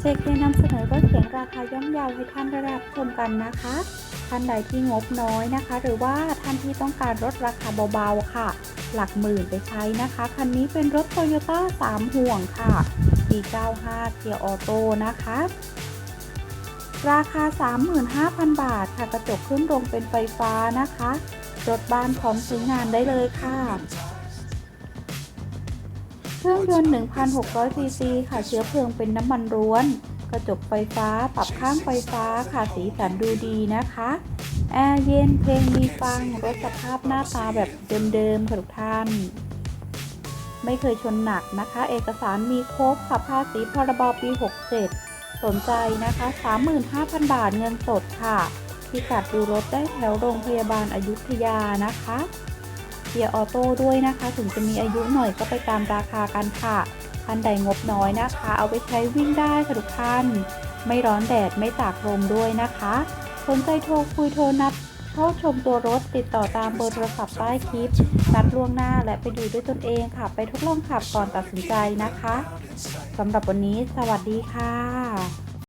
เจเคนำเสนอรถเก๋งราคาย่อมเยาวให้ท่านได้รับชมกันนะคะ ท่านใดที่งบน้อยนะคะ หรือว่าท่านที่ต้องการรถราคาเบาๆค่ะ หลักหมื่นไปใช้นะคะ คันนี้เป็นรถโตโยต้า3ห่วงค่ะปี95เกียร์ออโต้นะคะ ราคา 35,000 บาทค่ะกระจกขึ้นลงเป็นไฟฟ้านะคะ รถบ้านพร้อมใช้งานได้เลยค่ะ เครื่องยนต์ 1,600 ซีซี ค่ะเชื้อเพลิงเป็นน้ำมันล้วน กระจกไฟฟ้า ปรับข้างไฟฟ้า ค่ะสีสันดูดีนะคะ แอร์เย็น เพลงมีฟัง รถสภาพหน้าตาแบบเดิมๆค่ะทุกท่าน ไม่เคยชนหนักนะคะ เอกสารมีครบค่ะภาษีพรบปี 67 สนใจนะคะ 35,000 บาทเงินสดค่ะพิกัดดูรถได้แถวโรงพยาบาลอายุทยานะคะ เกียร์ออโต้ด้วยนะคะ ถึงจะมีอายุหน่อยก็ไปตามราคากันค่ะท่านใดงบน้อยนะคะ เอาไปใช้วิ่งได้ค่ะทุกท่าน ไม่ร้อนแดดไม่ตากลมด้วยนะคะ สนใจโทรคุยโทรนัดเข้าชมตัวรถติดต่อตามเบอร์โทรศัพท์ใต้คลิป นัดล่วงหน้าและไปดูด้วยตนเองค่ะ ไปทดลองขับก่อนตัดสินใจนะคะสำหรับวันนี้สวัสดีค่ะ